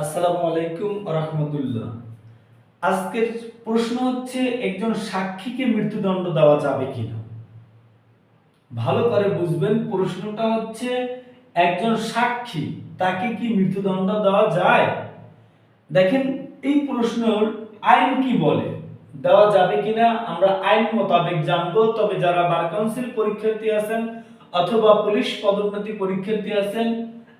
আসসালামু আলাইকুম রহমতুল্লাহ। আজকের প্রশ্ন হচ্ছে, একজন সাক্ষীকে মৃত্যুদণ্ড দেওয়া যাবে কিনা? ভালো করে বুঝবেন, প্রশ্নটা হচ্ছে, একজন সাক্ষী, তাকে কি মৃত্যুদণ্ড দেওয়া যায়? দেখেন, এই প্রশ্নের আইন কি বলে? দেওয়া যাবে কিনা? আমরা আইন মোতাবেক জানব, তবে যারা বার কাউন্সিল পরীক্ষার্থী আছেন অথবা পুলিশ পদোন্নতি পরীক্ষার্থী আছেন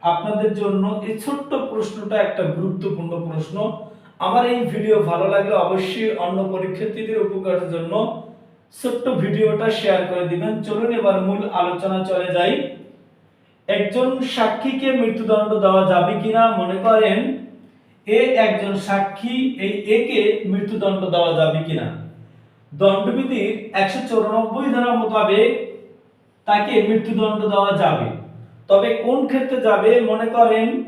আপনাদের জন্য এই ছোট্ট প্রশ্নটা একটা গুরুত্বপূর্ণ প্রশ্ন। আমার এই ভিডিও ভালো লাগলে অবশ্যই অন্য পরীক্ষার্থীদের উপকারের জন্য ছোট্ট ভিডিওটা শেয়ার করে দিবেন। চলুন এবার মূল আলোচনা চলে যাই। একজন সাক্ষীকে মৃত্যুদণ্ড দেওয়া যাবে কিনা মনে করেন, এ একজন সাক্ষী এই একে মৃত্যুদণ্ড দেওয়া যাবে কিনা? দণ্ডবিধির একশো চৌরানব্বই ধারা মোতাবেক তাকে মৃত্যুদণ্ড দেওয়া যাবে। তবে কোন ক্ষেত্রে যাবে মনে করেন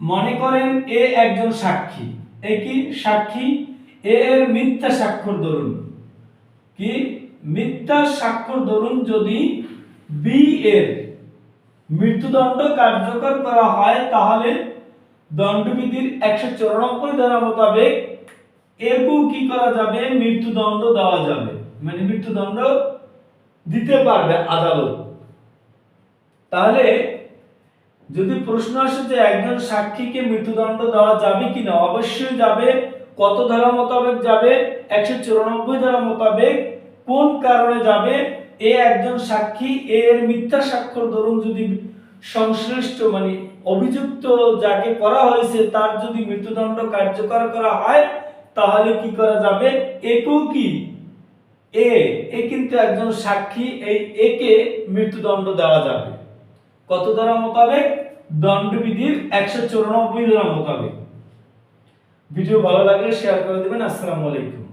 মনে করেন এ একজন সাক্ষী, এ কি সাক্ষী? এ এর মিথ্যা স্বাক্ষর ধরুন। কি? মিথ্যা স্বাক্ষর ধরুন যদি বি এর মৃত্যুদণ্ড কার্যকর করা হয়, তাহলে দণ্ডবিধির একশো চৌরানব্বই ধারা মোতাবেক একেও কি করা যাবে? মৃত্যুদণ্ড দেওয়া যাবে। মানে মৃত্যুদণ্ড দিতে পারবে আদালত। তাহলে যদি প্রশ্ন আসে যে একজন সাক্ষীকে মৃত্যুদণ্ড দেওয়া যাবে কিনা, অবশ্যই যাবে। কত ধারা মোতাবেক যাবে? একশো চুরানব্বই ধারা মোতাবেক কোন কারণে যাবে? এ একজন সাক্ষী এর মিথ্যা স্বাক্ষর ধরুন যদি সংশ্লিষ্ট মানে অভিযুক্ত যাকে করা হয়েছে, তার যদি মৃত্যুদণ্ড কার্যকর করা হয়, তাহলে কি করা যাবে? একেও কি এ এ কিন্তু একজন সাক্ষী, এই একে মৃত্যুদণ্ড দেওয়া যাবে। কত দ্বারা মোতাবেক? দণ্ডবিধির একশো চৌরানব্বই দ্বারা মোতাবেক। ভিডিও ভালো লাগলে শেয়ার করে দেবেন। আসসালামু আলাইকুম।